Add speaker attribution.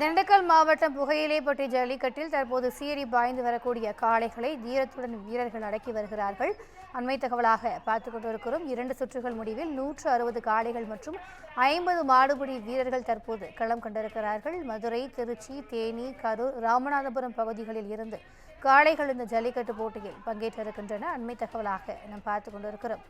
Speaker 1: திண்டுக்கல் மாவட்டம் புகையிலைப்பட்டி ஜல்லிக்கட்டில் தற்போது சீறி பாய்ந்து வரக்கூடிய காளைகளை தீரத்துடன் வீரர்கள் அடக்கி வருகிறார்கள். அண்மை தகவலாக பார்த்து கொண்டிருக்கிறோம். இரண்டு சுற்றுகள் முடிவில் நூற்று அறுபது காளைகள் மற்றும் ஐம்பது மாடுபிடி வீரர்கள் தற்போது களம் கண்டிருக்கிறார்கள். மதுரை திருச்சி தேனி கரூர் ராமநாதபுரம் பகுதிகளில் இருந்து காளைகள் இந்த ஜல்லிக்கட்டு போட்டியில் பங்கேற்றிருக்கின்றன. அண்மை தகவலாக நாம் பார்த்து கொண்டிருக்கிறோம்.